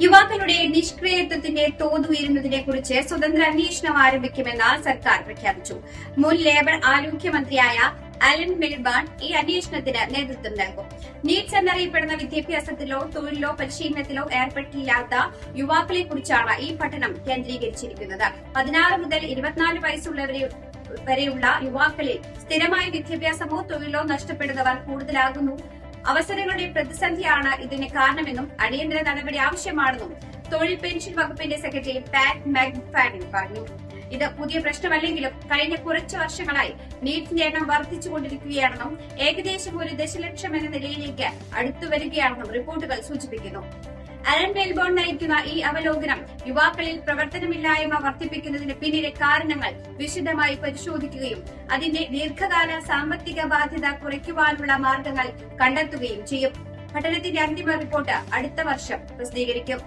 യുവാക്കളുടെ നിഷ്ക്രിയത്വത്തിന്റെ തോത് ഉയരുന്നതിനെ കുറിച്ച് സ്വതന്ത്ര അന്വേഷണം ആരംഭിക്കുമെന്ന് സർക്കാർ പ്രഖ്യാപിച്ചു. മുൻ ലേബർ ആരോഗ്യമന്ത്രിയായ അലൻ മെൽബാൺ ഈ അന്വേഷണത്തിന് നേതൃത്വം നൽകും. നീറ്റ്സ് എന്നറിയപ്പെടുന്ന വിദ്യാഭ്യാസത്തിലോ തൊഴിലിലോ പരിശീലനത്തിലോ ഏർപ്പെട്ടില്ലാത്ത യുവാക്കളെ കുറിച്ചാണ് ഈ പഠനം കേന്ദ്രീകരിച്ചിരിക്കുന്നത്. പതിനാറ് മുതൽ ഇരുപത്തിനാല് വയസ്സുള്ളവരെ വരെയുള്ള യുവാക്കളിൽ സ്ഥിരമായ വിദ്യാഭ്യാസമോ തൊഴിലോ നഷ്ടപ്പെടുന്നവർ കൂടുതലാകുന്നു. അവസരങ്ങളുടെ പ്രതിസന്ധിയാണ് ഇതിന് കാരണമെന്നും അടിയന്തര നടപടി ആവശ്യമാണെന്നും തൊഴിൽ പെൻഷൻ വകുപ്പിന്റെ സെക്രട്ടറി പാറ്റ് മാഗ്ഫാഡിൻ പറഞ്ഞു. ഇത് പുതിയ പ്രശ്നമല്ലെങ്കിലും കഴിഞ്ഞ കുറച്ച് വർഷങ്ങളായി നീറ്റിന്റെ എണ്ണം വർദ്ധിച്ചുകൊണ്ടിരിക്കുകയാണെന്നും ഏകദേശം ഒരു ദശലക്ഷം എന്ന നിലയിലേക്ക് അടുത്തുവരികയാണെന്നും റിപ്പോർട്ടുകൾ സൂചിപ്പിക്കുന്നു. അലൻ മെൽബോൺ നയിക്കുന്ന ഈ അവലോകനം യുവാക്കളിൽ പ്രവർത്തനമില്ലായ്മ വർദ്ധിപ്പിക്കുന്നതിന് പിന്നിലെ കാരണങ്ങൾ വിശദമായി പരിശോധിക്കുകയും അതിന്റെ ദീർഘകാല സാമ്പത്തിക ബാധ്യത കുറയ്ക്കുവാനുള്ള മാർഗങ്ങൾ കണ്ടെത്തുകയും ചെയ്യും. പഠനത്തിന്റെ അന്തിമ റിപ്പോർട്ട് അടുത്ത വർഷം പ്രസിദ്ധീകരിക്കും.